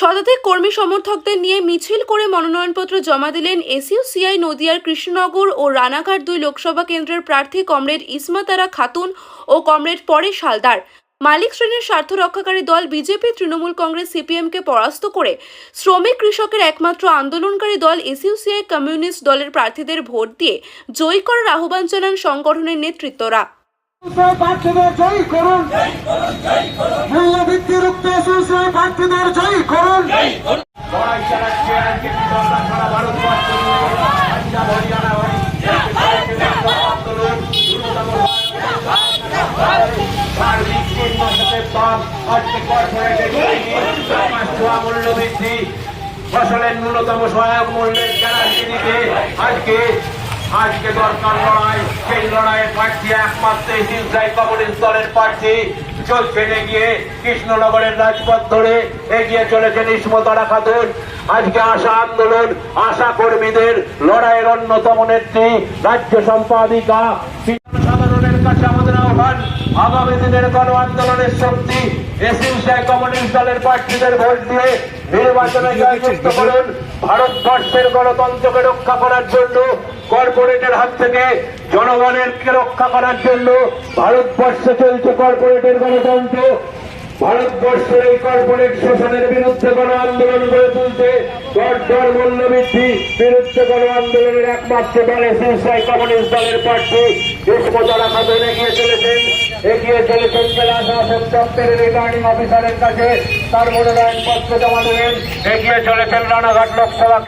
শতাধিক কর্মী সমর্থকদের নিয়ে মিছিল করে মনোনয়নপত্র জমা দিলেন এসইউসিআই নদিয়ার কৃষ্ণনগর ও রানাঘাট দুই লোকসভা কেন্দ্রের প্রার্থী কমরেড ইসমাতারা খাতুন ও কমরেড পরেশ হালদার। মালিক শ্রেণির স্বার্থ রক্ষাকারী দল বিজেপি, তৃণমূল কংগ্রেস, সিপিএমকে পরাস্ত করে শ্রমিক কৃষকের একমাত্র আন্দোলনকারী দল এসইউসিআই কমিউনিস্ট দলের প্রার্থীদের ভোট দিয়ে জয়ী করার আহ্বান জানান সংগঠনের নেতৃত্বরা। কর্পোরেটের মূল্য বৃদ্ধি ফসলের ন্যূনতম সহায়ক মূল্যের গ্যারান্টি দিতে আজকে আজকে দরকার লড়াই। সেই লড়াইয়ের প্রার্থী একমাত্র হিংসাই কমিউনিস্ট দলের প্রার্থী চলছেন এগিয়ে কৃষ্ণনগরের রাজপথ ধরে এগিয়ে চলেছেন ইসমতারা খাতুন আজকে আশা আন্দোলন আশা কর্মীদের লড়াইয়ের অন্যতম নেত্রী রাজ্য সম্পাদিকা সাধারণের কাছে আমাদের আহ্বান আগামী দিনের গণ আন্দোলনের শক্তি কমিউনিস্ট দলের প্রার্থীদের ভোট দিয়ে নির্বাচনে জয়যুক্ত করুন। ভারতবর্ষের গণতন্ত্রকে রক্ষা করার জন্য কর্পোরেটের হাত থেকে জনগণের কে রক্ষা করার জন্য ভারতবর্ষে চলছে কর্পোরেটের গণতন্ত্র। ভারতবর্ষের এই কর্পোরেট শোষণের বিরুদ্ধে গণ আন্দোলন গড়ে তুলতে দর দর মূল্যবৃদ্ধি বিরুদ্ধে গণ আন্দোলনের একমাত্র দল এসএসআই কমিউনিস্ট দলের প্রার্থী দেশমতলা খাতুন এগিয়ে চলেছেন। এগিয়ে চলেছেন জেলা শাসক দপ্তরের রিটার্নিং অফিসারের কাছে। তার মনোনয়ন পত্র জমা দেবেন। এগিয়ে চলেছেন রানাঘাট লোকসভা